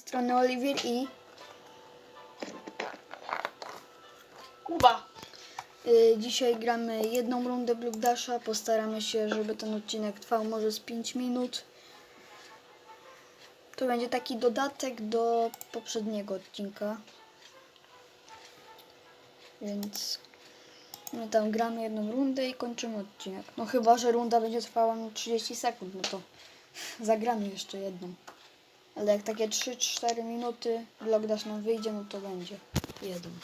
strony Oliwier i Kuba. y, dzisiaj gramy jedną rundę Blue Dasha. Postaramy się, żeby ten odcinek trwał może z 5 minut. To będzie taki dodatek do poprzedniego odcinka. Więc my tam gramy jedną rundę i kończymy odcinek. No chyba, że runda będzie trwała no 30 sekund, no to zagramy jeszcze jedną. Ale jak takie 3-4 minuty Blog Dash nam wyjdzie, no to będzie jeden.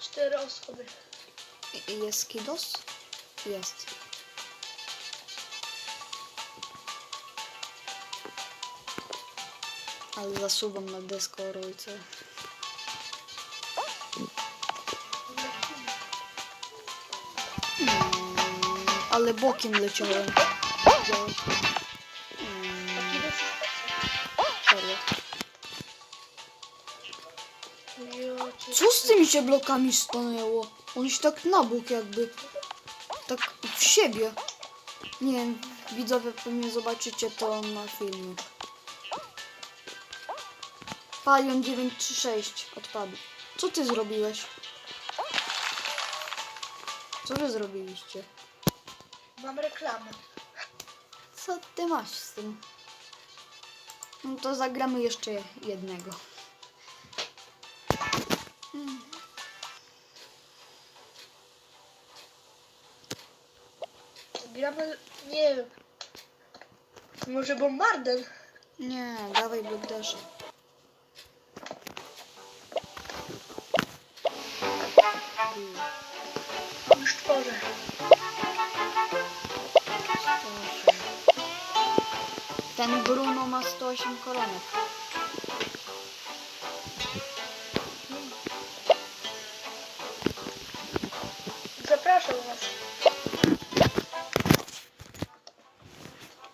Cztery osoby. I- i Jest Kidos? Jest. Ale zasuwam na desko rolce. Mm, ale bokiem leciałem. Taki dosyć. serio. Co z tymi się blokami stanęło? On się tak na bok jakby. Tak w siebie. Nie wiem, widzowie pewnie zobaczycie to na filmie. Palion 936 odpadł. Co ty zrobiłeś? Co wy zrobiliście? Mam reklamę. Co ty masz z tym? No to zagramy jeszcze jednego. Gramy, nie wiem. Może bombardem? Nie, dawaj Block Dasha. Już tworzę. Ten Bruno ma 108 koronek. Zapraszam was.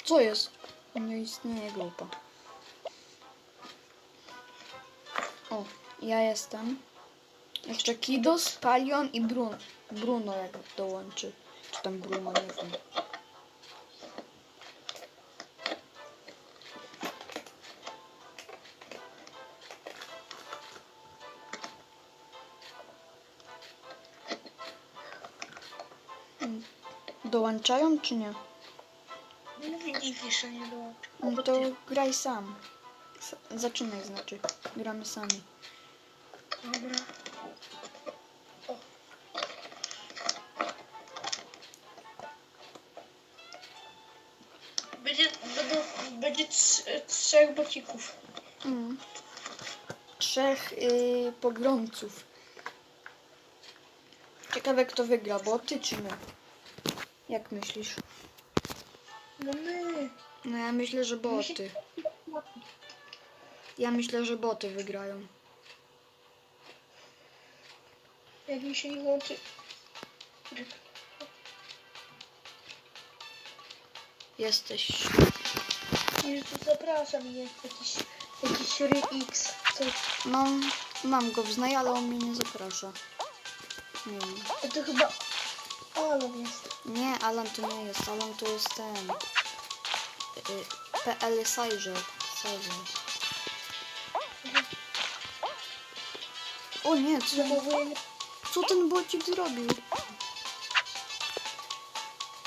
Co jest? Nie istnieje grupa. O, ja jestem. Jeszcze Kidos, Palion i Bruno. Bruno jak dołączy. Czy tam Bruno, nie wiem. Dołączają czy nie? Nie dziwisz, że nie dołączę. No to graj sam. S- Zaczynaj znaczy. Gramy sami. Dobra. O. Będzie, będą, będzie trz- trzech bocików. Mm. Trzech y, pogromców. Ciekawe kto wygra, boty czy my? Jak myślisz? No my. No ja myślę, że boty. Ja myślę, że boty wygrają. Jak mi się nie łączy. Jesteś. Jezu, zapraszam mnie. Jakiś, jakiś X. Coś. Mam, mam go w znaj, ale on mnie nie zaprasza. Nie wiem. To chyba Alan jest. Nie, Alan to nie jest. Alan to jest ten. Y, PL. Sajrze. O nie, co, Zachowuję. co ten bocik zrobił?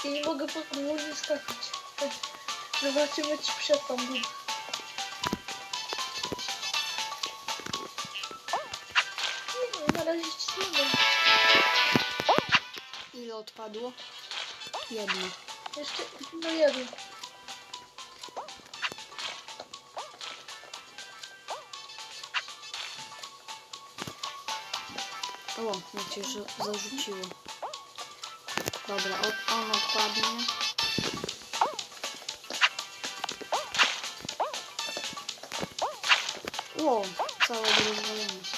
Ja nie mogę podwójnie skakać. Zobaczymy ci przed odpadło? Jedno. Jeszcze no jeden. O, jak cię zarzuciło. Dobra, od, on odpadnie. Ło, całe rozwalenie.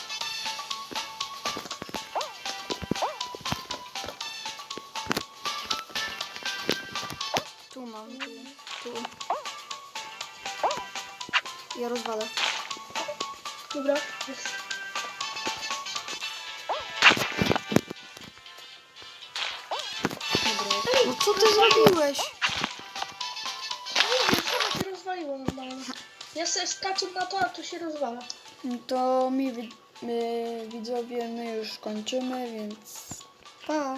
Tu mam, tu, tu. Ja rozwalę. Dobra, jest. Dobra. No co ty zrobiłeś? Nie rozwaliło normalnie. Ja sobie skaczę na to, a tu się rozwala. No To mi, wi- my widzowie, my już kończymy, więc pa!